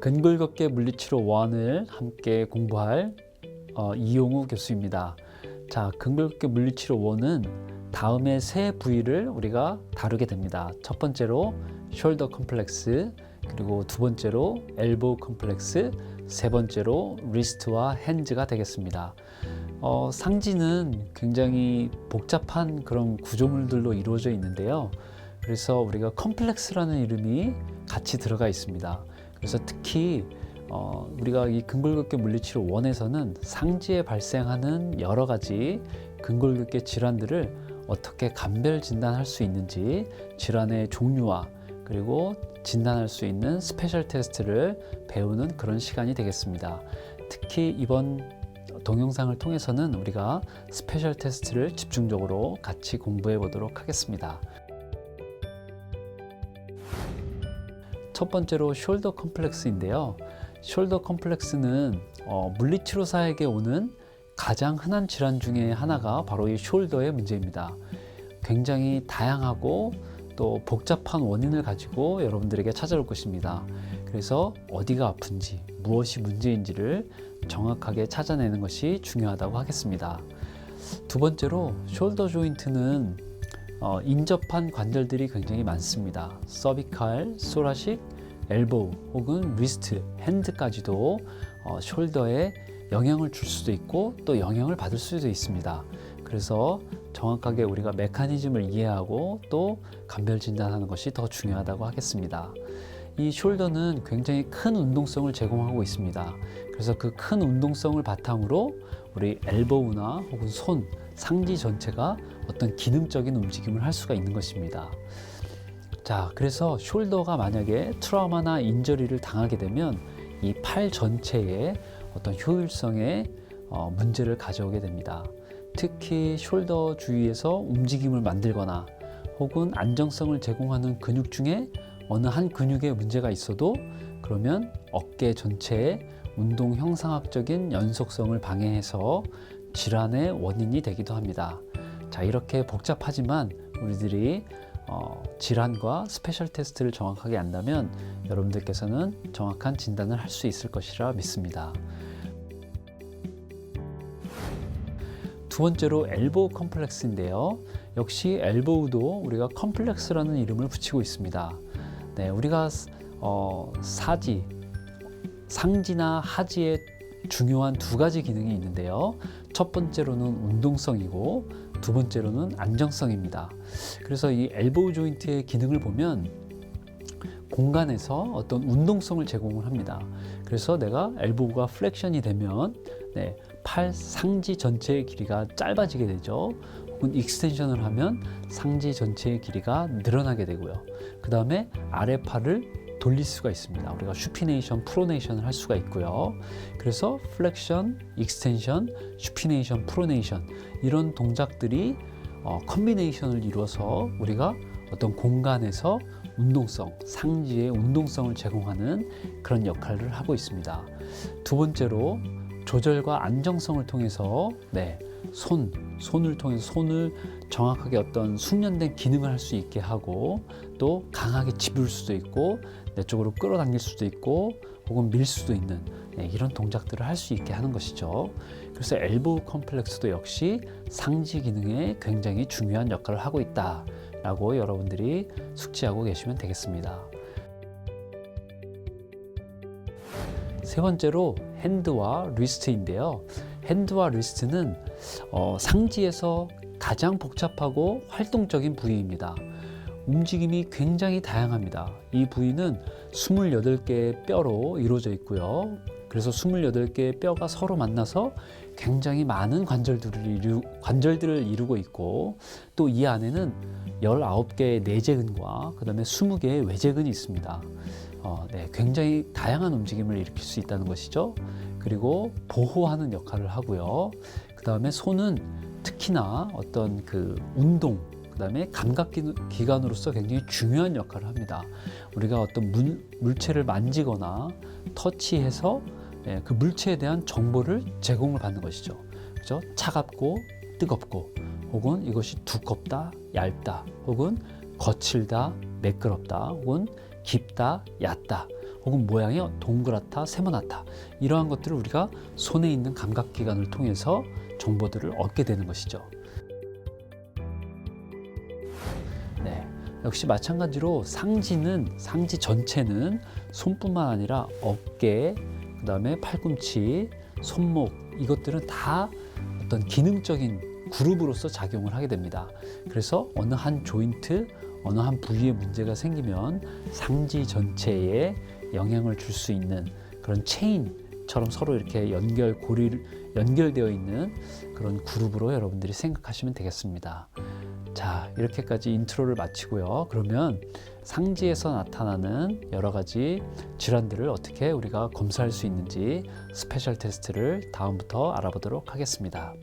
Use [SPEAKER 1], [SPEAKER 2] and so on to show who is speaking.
[SPEAKER 1] 근골격계 물리치료 원을 함께 공부할 어, 이용우 교수입니다. 자, 근골격계 물리치료 원은 다음에 세 부위를 우리가 다루게 됩니다. 첫 번째로 숄더 컴플렉스, 그리고 두 번째로 엘보우 컴플렉스, 세 번째로 리스트와 핸즈가 되겠습니다. 어, 상지는 굉장히 복잡한 그런 구조물들로 이루어져 있는데요. 그래서 우리가 컴플렉스라는 이름이 같이 들어가 있습니다. 그래서 특히 어, 우리가 이 근골격계 물리치료 원에서는 상지에 발생하는 여러 가지 근골격계 질환들을 어떻게 감별 진단할 수 있는지 질환의 종류와 그리고 진단할 수 있는 스페셜 테스트를 배우는 그런 시간이 되겠습니다. 특히 이번 동영상을 통해서는 우리가 스페셜 테스트를 집중적으로 같이 공부해 보도록 하겠습니다. 첫 번째로 숄더 컴플렉스인데요. 숄더 컴플렉스는 어, 물리치료사에게 오는 가장 흔한 질환 중에 하나가 바로 이 숄더의 문제입니다. 굉장히 다양하고 또 복잡한 원인을 가지고 여러분들에게 찾아올 것입니다. 그래서 어디가 아픈지, 무엇이 문제인지를 정확하게 찾아내는 것이 중요하다고 하겠습니다. 두 번째로 숄더 조인트는 어, 인접한 관절들이 굉장히 많습니다. 서비칼, 소라식, 엘보우 혹은 리스트, 핸드까지도 어, 숄더에 영향을 줄 수도 있고 또 영향을 받을 수도 있습니다. 그래서 정확하게 우리가 메커니즘을 이해하고 또 감별 진단하는 것이 더 중요하다고 하겠습니다. 이 숄더는 굉장히 큰 운동성을 제공하고 있습니다. 그래서 그 큰 운동성을 바탕으로 우리 엘보우나 혹은 손, 상지 전체가 어떤 기능적인 움직임을 할 수가 있는 것입니다. 자, 그래서 숄더가 만약에 트라우마나 인저리를 당하게 되면 이 팔 전체에 어떤 효율성에 어, 문제를 가져오게 됩니다. 특히 숄더 주위에서 움직임을 만들거나 혹은 안정성을 제공하는 근육 중에 어느 한 근육에 문제가 있어도 그러면 어깨 전체에 운동 형상학적인 연속성을 방해해서 질환의 원인이 되기도 합니다. 자, 이렇게 복잡하지만 우리들이 어, 질환과 스페셜 테스트를 정확하게 안다면 여러분들께서는 정확한 진단을 할 수 있을 것이라 믿습니다. 두 번째로 엘보우 컴플렉스인데요. 역시 엘보우도 우리가 컴플렉스라는 이름을 붙이고 있습니다. 네, 우리가 어, 사지, 상지나 하지의 중요한 두 가지 기능이 있는데요. 첫 번째로는 운동성이고 두 번째로는 안정성입니다. 그래서 이 엘보우 조인트의 기능을 보면 공간에서 어떤 운동성을 제공을 합니다. 그래서 내가 엘보우가 플렉션이 되면 네, 팔 상지 전체의 길이가 짧아지게 되죠. 혹은 익스텐션을 하면 상지 전체의 길이가 늘어나게 되고요. 그 다음에 아래 팔을 돌릴 수가 있습니다. 우리가 슈피네이션, 프로네이션을 할 수가 있고요. 그래서 플렉션, 익스텐션, 슈피네이션, 프로네이션 이런 동작들이 어, 컨비네이션을 이루어서 우리가 어떤 공간에서 운동성, 상지의 운동성을 제공하는 그런 역할을 하고 있습니다. 두 번째로 조절과 안정성을 통해서 네, 손, 손을 통해서 손을 정확하게 어떤 숙련된 기능을 할 수 있게 하고 또 강하게 집을 수도 있고 내 쪽으로 끌어당길 수도 있고 혹은 밀 수도 있는 네, 이런 동작들을 할 수 있게 하는 것이죠. 그래서 엘보우 컴플렉스도 역시 상지 기능에 굉장히 중요한 역할을 하고 있다라고 여러분들이 숙지하고 계시면 되겠습니다. 세 번째로 핸드와 리스트인데요. 핸드와 리스트는 어, 상지에서 가장 복잡하고 활동적인 부위입니다. 움직임이 굉장히 다양합니다. 이 부위는 28개의 뼈로 이루어져 있고요. 그래서 28개의 뼈가 서로 만나서 굉장히 많은 관절들을, 이루, 관절들을 이루고 있고 또 이 안에는 19개의 내재근과 그 다음에 20개의 외재근이 있습니다. 어, 네, 굉장히 다양한 움직임을 일으킬 수 있다는 것이죠. 그리고 보호하는 역할을 하고요. 그 다음에 손은 특히나 어떤 그 운동, 그 다음에 감각 기관으로서 굉장히 중요한 역할을 합니다. 우리가 어떤 물, 물체를 만지거나 터치해서 예, 그 물체에 대한 정보를 제공을 받는 것이죠. 그죠? 차갑고 뜨겁고 혹은 이것이 두껍다, 얇다, 혹은 거칠다, 매끄럽다, 혹은 깊다, 얕다, 혹은 모양이 동그랗다, 세모나다 이러한 것들을 우리가 손에 있는 감각기관을 통해서 정보들을 얻게 되는 것이죠. 네, 역시 마찬가지로 상지는 상지 전체는 손뿐만 아니라 어깨, 그 다음에 팔꿈치, 손목 이것들은 다 어떤 기능적인 그룹으로서 작용을 하게 됩니다. 그래서 어느 한 조인트, 어느 한 부위에 문제가 생기면 상지 전체에 영향을 줄 수 있는 그런 체인처럼 서로 이렇게 연결 고리 연결되어 있는 그런 그룹으로 여러분들이 생각하시면 되겠습니다. 자, 이렇게까지 인트로를 마치고요. 그러면 상지에서 나타나는 여러 가지 질환들을 어떻게 우리가 검사할 수 있는지 스페셜 테스트를 다음부터 알아보도록 하겠습니다.